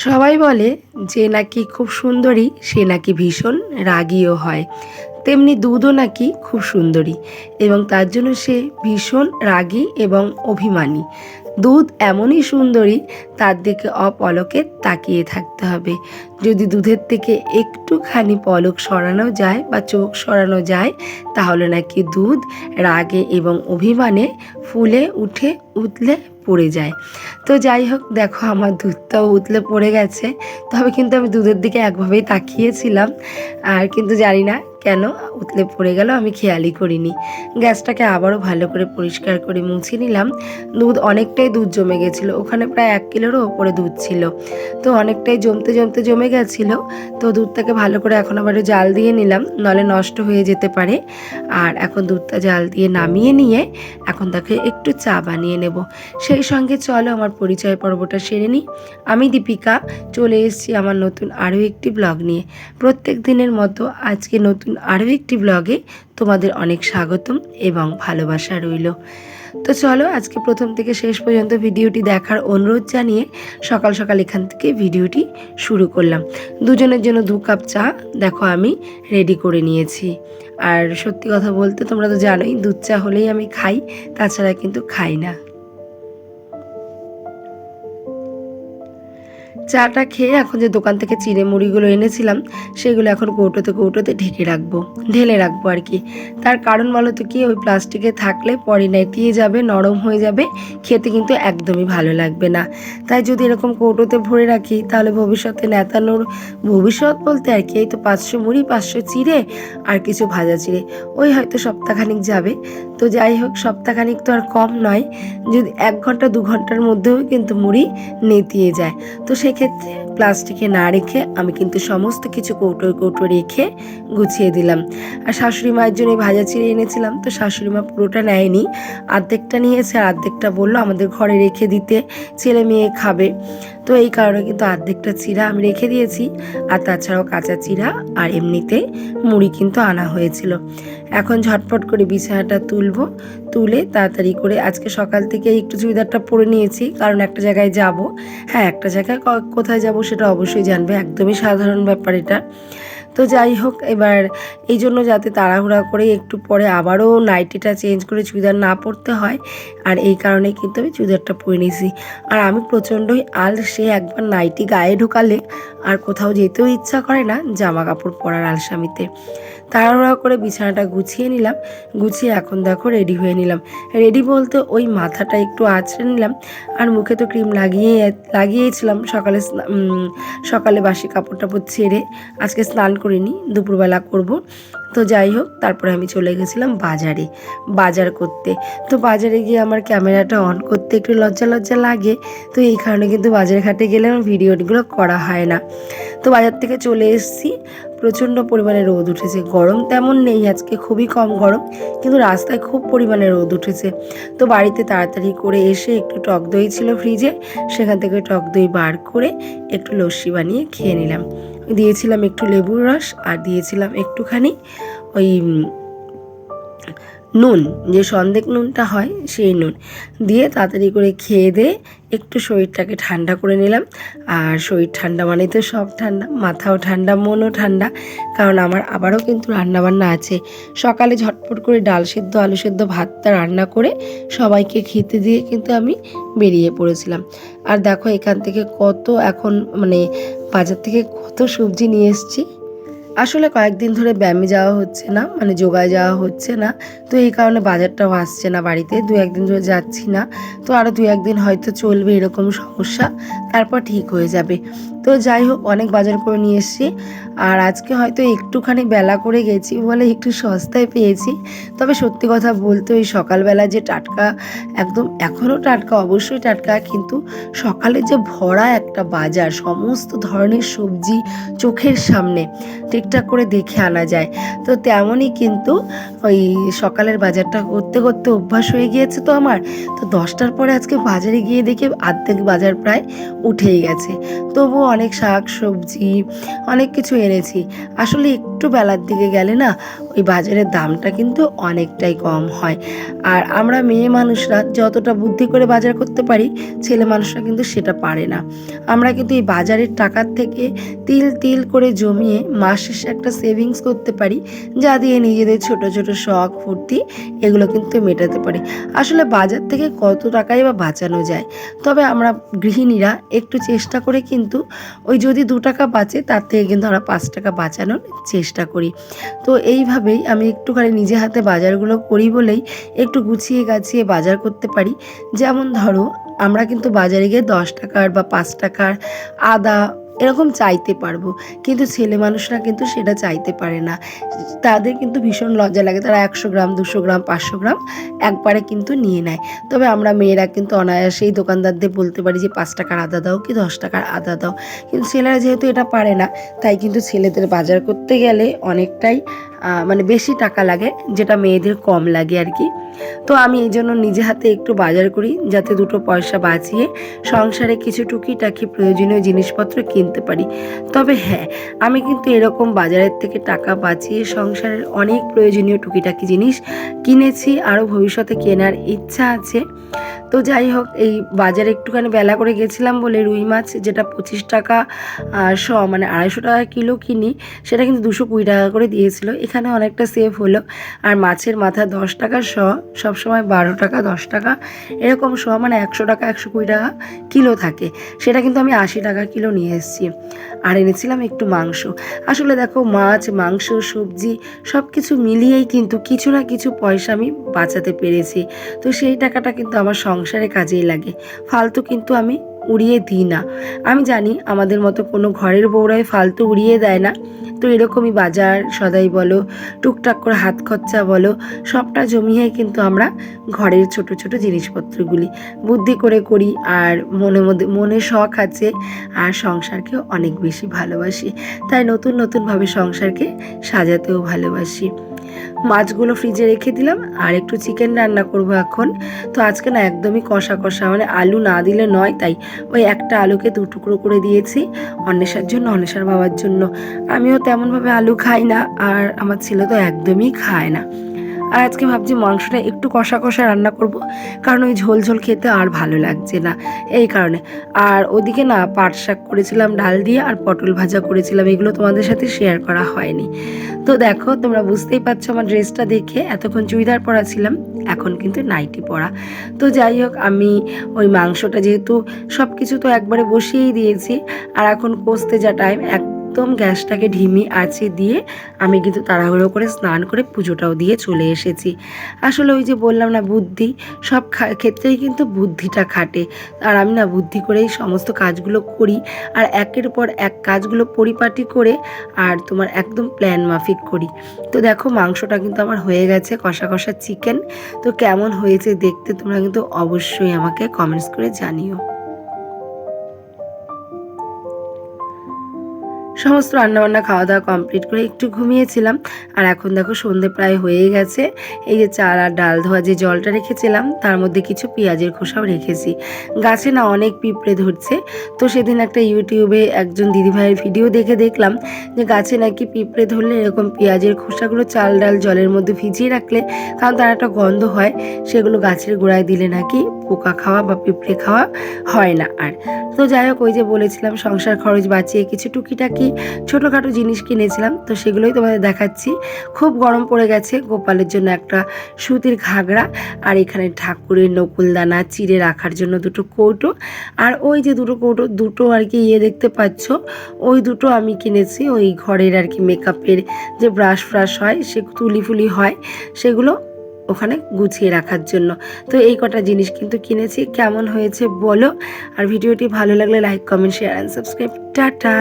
সবাই বলে যে নাকি খুব সুন্দরী, সে নাকি ভীষণ রাগীও হয়। তেমনি দুধও নাকি খুব সুন্দরী এবং তার জন্য সে ভীষণ রাগী এবং অভিমানী। দুধ এমনই সুন্দরী, তার দিকে অপলকে তাকিয়ে থাকতে হবে। যদি দুধের থেকে একটুখানি পলক সরানো যায় বা চোখ সরানো যায়, তাহলে নাকি দুধ রাগে এবং অভিমানে ফুলে উঠে উতলে পড়ে যায়। তো যাই হোক, দেখো আমার দুধটাও উতলে পড়ে গেছে। তবে কিন্তু আমি দুধের দিকে একভাবেই তাকিয়েছিলাম। আর কিন্তু জানি না কেন? উতলে পড়ে গেল, আমি খেয়ালই করিনি। গ্যাসটাকে আবারও ভালো করে পরিষ্কার করে মুছে নিলাম। দুধ অনেকটাই দুধ জমে গেছিল। ওখানে প্রায় এক কিলোরও ওপরে দুধ ছিল। তো অনেকটাই জমতে জমতে জমে গেছিল। তো দুধটাকে ভালো করে এখন আবার জাল দিয়ে নিলাম, নলে নষ্ট হয়ে যেতে পারে। আর এখন দুধটা জাল দিয়ে নামিয়ে নিয়ে এখন তাকে একটু চা বানিয়ে নেব। সেই সঙ্গে চলো, আমার পরিচয় পর্বটা সেরে নিই আমি দীপিকা, চলে এসেছি আমার নতুন আরও একটি ব্লগ নিয়ে। প্রত্যেক দিনের মতো আজকে নতুন আরও একটি ব্লগে তোমাদের অনেক স্বাগতম এবং ভালোবাসা রইল। তো চলো আজকে প্রথম থেকে শেষ পর্যন্ত ভিডিওটি দেখার অনুরোধ জানিয়ে সকাল সকাল এখান থেকে ভিডিওটি শুরু করলাম। দুজনের জন্য দু কাপ চা, দেখো আমি রেডি করে নিয়েছি। আর সত্যি কথা বলতে তোমরা তো জানোই, দুধ চা হলেই আমি খাই, তাছাড়া কিন্তু খাই না। চাটা খেয়ে এখন যে দোকান থেকে চিড়ে মুড়িগুলো এনেছিলাম, সেগুলো এখন কৌটোতে কৌটোতে ঢেকে রাখব, ঢেলে রাখব আর কি। তার কারণ বলো তো কি, ওই প্লাস্টিকে থাকলে পরে নেতিয়ে যাবে, নরম হয়ে যাবে, খেতে কিন্তু একদমই ভালো লাগবে না। তাই যদি এরকম কৌটোতে ভরে রাখি, তাহলে ভবিষ্যতে নেতানোর, ভবিষ্যৎ বলতে আর কি, এই তো পাঁচশো মুড়ি, পাঁচশো চিড়ে, আর কিছু ভাজা চিড়ে, ওই হয়তো সপ্তাহখানিক যাবে। তো যাই হোক, সপ্তাহখানিক তো আর কম নয়, যদি এক ঘণ্টা, দু ঘণ্টার মধ্যেও কিন্তু মুড়ি নেতিয়ে যায়। তো সেক্ষেত্রে প্লাস্টিকে না রেখে আমি কিন্তু সমস্ত কিছু কৌটো কৌটো রেখে গুছিয়ে দিলাম। আর শাশুড়ি মায়ের জন্য ভাজা চিড়ে এনেছিলাম, তো শাশুড়ি মা পুরোটা নেয়নি। অর্ধেকটা নিয়েছে আর অর্ধেকটা বলল আমাদের ঘরে রেখে দিতে, ছেলে মেয়ে খাবে। তো এই কারণে কিন্তু অর্ধেকটা চিরা আমি রেখে দিয়েছি। আর তাছাড়াও কাঁচা চিরা আর এমনিতে মুড়ি কিন্তু আনা হয়েছিল। এখন ঝটপট করে বিছানাটা তুলবো, তুলে তাড়াতাড়ি করে আজকে সকাল থেকে একটু চুড়িদারটা পরে নিয়েছি, কারণ একটা জায়গায় যাব। হ্যাঁ একটা জায়গায় কোথায় যাব সেটা অবশ্যই জানবে। একদমই সাধারণ ব্যাপার এটা। তো যাই হোক, এবার এই জন্য যাতে তাড়াহুড়া করে একটু পরে আবারও নাইটিটা চেঞ্জ করে চুড়িদার না পরতে হয়, আর এই কারণে কিন্তু আমি চুড়িদারটা পরে নিয়েছি। আর আমি প্রচণ্ডই আল সে একবার নাইটি গায়ে ঢোকালে আর কোথাও যেতেও ইচ্ছা করে না জামা কাপড় পরার আলসামিতে। তাড়াহুড়া করে বিছানাটা গুছিয়ে নিলাম, গুছিয়ে এখন দেখো রেডি হয়ে নিলাম। রেডি বলতে ওই মাথাটা একটু আঁচড়ে নিলাম, আর মুখে তো ক্রিম লাগিয়ে, লাগিয়েছিলাম সকালে সকালে বাসি কাপড় টাপড় ছেড়ে, আজকে স্নান করিনি দুপুরবেলা করব। তো যাই হোক, তারপরে আমি চলে গেছিলাম বাজারে, বাজার করতে। তো বাজারে গিয়ে আমার ক্যামেরাটা অন করতে একটু লজ্জা লজ্জা লাগে। তো এই কারণে কিন্তু বাজার ঘাটে গেলে আমার ভিডিওগুলো করা হয় না। তো বাজার থেকে চলে এসেছি। প্রচণ্ড পরিমাণে রোদ উঠেছে। গরম তেমন নেই, আজকে খুবই কম গরম, কিন্তু রাস্তায় খুব পরিমাণে রোদ উঠেছে। তো বাড়িতে তাড়াতাড়ি করে এসে একটু টক দই ছিল ফ্রিজে, সেখান থেকে টক দই বার করে একটু লস্যি বানিয়ে খেয়ে নিলাম। দিয়েছিলাম একটু লেবুর রস আর দিয়েছিলাম একটুখানি ওই নুন, যে সন্দেক নুনটা হয় সেই নুন দিয়ে তাড়াতাড়ি করে খেয়ে দিয়ে একটু শরীরটাকে ঠান্ডা করে নিলাম। আর শরীর ঠান্ডা মানে তো সব ঠান্ডা, মাথাও ঠান্ডা, মনও ঠান্ডা। কারণ আমার আবারও কিন্তু রান্নাবান্না আছে। সকালে ঝটপট করে ডাল সেদ্ধ, আলু সেদ্ধ ভাতটা রান্না করে সবাইকে খেতে দিয়ে কিন্তু আমি বেরিয়ে পড়েছিলাম। আর দেখো এখান থেকে কত এখন মানে বাজার থেকে কত সবজি নিয়ে এসেছি। আসলে কয়েকদিন ধরে ব্যায়ামে যাওয়া হচ্ছে না মানে যোগায় যাওয়া হচ্ছে না। তো এই কারণে বাজারটাও আসছে না বাড়িতে, দু একদিন ধরে যাচ্ছি না। তো আরও দু একদিন হয়তো চলবে এরকম সমস্যা, তারপর ঠিক হয়ে যাবে। তো যাই হোক, অনেক বাজার করে নিয়ে এসেছি। আর আজকে হয়তো একটুখানি বেলা করে গেছি বলে একটু সস্তায় পেয়েছি। তবে সত্যি কথা বলতে ওই সকালবেলা যে টাটকা, একদম এখনও টাটকা, অবশ্যই টাটকা, কিন্তু সকালে যে ভরা একটা বাজার, সমস্ত ধরনের সবজি চোখের সামনে ঠিকঠাক করে দেখে আনা যায়। তো তেমনই কিন্তু ওই সকালের বাজারটা করতে করতে অভ্যাস হয়ে গিয়েছে তো আমার। তো দশটার পরে আজকে বাজারে গিয়ে দেখে আর্ধেক বাজার প্রায় উঠেই গেছে। তবুও অনেক শাক সবজি, অনেক কিছু এনেছি। আসলে একটু বেলার দিকে গেলে না, ওই বাজারের দামটা কিন্তু অনেকটাই কম হয়। আর আমরা মেয়ে মানুষরা যতটা বুদ্ধি করে বাজার করতে পারি, ছেলে মানুষরা কিন্তু সেটা পারে না। আমরা কিন্তু এই বাজারের টাকার থেকে তিল তিল করে জমিয়ে মাস শেষে একটা সেভিংস করতে পারি, যা দিয়ে নিজেদের ছোট ছোট শখ, ফুর্তি এগুলো কিন্তু মেটাতে পারি। আসলে বাজার থেকে কত টাকাই বা বাঁচানো যায়। তবে আমরা গৃহিণীরা একটু চেষ্টা করে কিন্তু ওই যদি দু টাকা বাঁচে, তার থেকে কিন্তু আমরা পাঁচ টাকা বাঁচানোর চেষ্টা করি। তো এইভাবেই আমি একটুখানি নিজে হাতে বাজারগুলো করি বলেই একটু গুছিয়ে গাছিয়ে বাজার করতে পারি। যেমন ধরো, আমরা কিন্তু বাজারে গিয়ে দশ টাকার বা পাঁচ টাকার আদা এরকম চাইতে পারব। কিন্তু ছেলে মানুষরা কিন্তু সেটা চাইতে পারে না। তাদের কিন্তু ভীষণ লজ্জা লাগে। তারা একশো গ্রাম, দুশো গ্রাম, পাঁচশো গ্রাম একবারে কিন্তু নিয়ে নেয়। তবে আমরা মেয়েরা কিন্তু অনায়াসেই দোকানদারদের বলতে পারি যে, পাঁচ টাকার আদা দাও কি দশ টাকার আদা দাও। কিন্তু ছেলেরা যেহেতু এটা পারে না, তাই কিন্তু ছেলেদের বাজার করতে গেলে অনেকটাই মানে বেশি টাকা লাগে, যেটা মেয়েদের কম লাগে আর কি। তো আমি এই জন্য নিজে হাতে একটু বাজার করি, যাতে দুটো পয়সা বাঁচিয়ে সংসারে কিছু টুকিটাকি প্রয়োজনীয় জিনিসপত্র কিনতে পারি। তবে হ্যাঁ আমি কিন্তু এরকম বাজারের থেকে টাকা বাঁচিয়ে সংসারের অনেক প্রয়োজনীয় টুকিটাকি জিনিস কিনেছি, আরও ভবিষ্যতে কেনার ইচ্ছা আছে। তো যাই হোক, এই বাজারে একটুখানি বেলা করে গেছিলাম বলে রুই মাছ, যেটা পঁচিশ টাকা শ মানে আড়াইশো টাকা কিলো কিনি, সেটা কিন্তু দুশো কুড়ি টাকা করে দিয়েছিল। এখানে অনেকটা সেভ হলো। আর মাছের মাথা দশ টাকা, শ সবসময় বারো টাকা, দশ টাকা। এরকম শ মানে একশো টাকা, একশো কুড়ি টাকা কিলো থাকে। সেটা কিন্তু আমি আশি টাকা কিলো নিয়ে এসেছি। আর এনেছিলাম একটু মাংস। আসলে দেখো মাছ, মাংস, সবজি সব কিছু মিলিয়েই কিন্তু কিছু না কিছু পয়সা আমি বাঁচাতে পেরেছি। তো সেই টাকাটা কিন্তু আমার সংসারে কাজেই লাগে। ফালতু কিন্তু আমি উড়িয়ে দিই না। আমি জানি আমাদের মতো কোনো ঘরের বউরাই ফালতু উড়িয়ে দেয় না। তো এরকমই বাজার, সদাই বলো, টুকটাক করে হাত খরচা বলো, সবটা জমিয়ে কিন্তু আমরা ঘরের ছোট ছোট জিনিসপত্রগুলি বুদ্ধি করে করি আর মনে মধ্যে, মনে শখ আছে আর সংসারকে অনেক বেশি ভালোবাসি। তাই নতুন নতুনভাবে সংসারকে সাজাতেও ভালোবাসি। মাছগুলো ফ্রিজে রেখে দিলাম আর একটু চিকেন রান্না করব এখন। তো আজকে না একদমই কষা কষা মানে আলু না দিলে নয়, তাই ওই একটা আলুকে দু টুকরো করে দিয়েছি অন্বেষার জন্য, অন্বেষার বাবার জন্য। আমিও তেমনভাবে আলু খাই না আর আমার ছেলে তো একদমই খায় না। আর আজকে ভাবছি মাংসটা একটু কষা কষা রান্না করব, কারণ ওই ঝোল ঝোল খেতে আর ভালো লাগছে না, এই কারণে। আর ওদিকে না পাট শাক করেছিলাম, ডাল দিয়ে, আর পটল ভাজা করেছিলাম, এগুলো তোমাদের সাথে শেয়ার করা হয়নি। তো দেখো, তোমরা বুঝতেই পারছ আমার ড্রেসটা দেখে, এতক্ষণ চুড়িদার পরা ছিলাম, এখন কিন্তু নাইটি পরা। তো যাই হোক, আমি ওই মাংসটা যেহেতু সব কিছু তো একবারে বসিয়েই দিয়েছি, আর এখন কষতে যা টাইম একদম গ্যাসটাকে ঢিমি আছে দিয়ে আমি কিন্তু তাড়াহুড়ো করে স্নান করে পুজোটাও দিয়ে চলে এসেছি। আসলে ওই যে বললাম না বুদ্ধি, সব ক্ষেত্রেই কিন্তু বুদ্ধিটা খাটে। আর আমি না বুদ্ধি করেই সমস্ত কাজগুলো করি আর একের পর এক কাজগুলো পরিপাটি করে আর তোমার একদম প্ল্যান মাফিক করি। তো দেখো মাংসটা কিন্তু আমার হয়ে গেছে কষা কষা চিকেন। তো কেমন হয়েছে দেখতে তোমরা কিন্তু অবশ্যই আমাকে কমেন্টস করে জানিও। সমস্ত রান্নাবান্না খাওয়া দাওয়া কমপ্লিট করে একটু ঘুমিয়েছিলাম। আর এখন দেখো সন্ধে প্রায় হয়ে গেছে। এই যে চাল আর ডাল ধোয়া যে জলটা রেখেছিলাম, তার মধ্যে কিছু পেঁয়াজের খোসাও রেখেছি। গাছে না অনেক পিঁপড়ে ধরছে। তো সেদিন একটা ইউটিউবে একজন দিদিভাইয়ের ভিডিও দেখে দেখলাম যে গাছে নাকি পিঁপড়ে ধরলে এরকম পেঁয়াজের খোসাগুলো চাল ডাল জলের মধ্যে ভিজিয়ে রাখলে কারণ তার একটা গন্ধ হয়, সেগুলো গাছের গোড়ায় দিলে নাকি পোকা খাওয়া বা পিঁপড়ে খাওয়া হয় না আর। তো যাই হোক, ওই যে বলেছিলাম সংসার খরচ বাঁচিয়ে কিছু টুকিটাকি ছোটোখাটো জিনিস কিনেছিলাম, তো সেগুলোই তোমাদের দেখাচ্ছি। খুব গরম পড়ে গেছে, গোপালের জন্য একটা সুতির ঘাগরা আর এখানে ঠাকুরের নকুলদানা চিড়ে রাখার জন্য দুটো কৌটো। আর ওই যে দুটো কৌটো, দুটো আর কি ইয়ে দেখতে পাচ্ছ, ওই দুটো আমি কিনেছি, ওই ঘরের আর কি মেকআপের যে ব্রাশ ফ্রাশ হয়, সে তুলি ফুলি হয়, সেগুলো ওখানে গুছিয়ে রাখার জন্য। তো এই কটা জিনিস কিন্তু কিনেছি, কেমন হয়েছে বলো। আর ভিডিওটি ভালো লাগলে like, comment share and subscribe tata!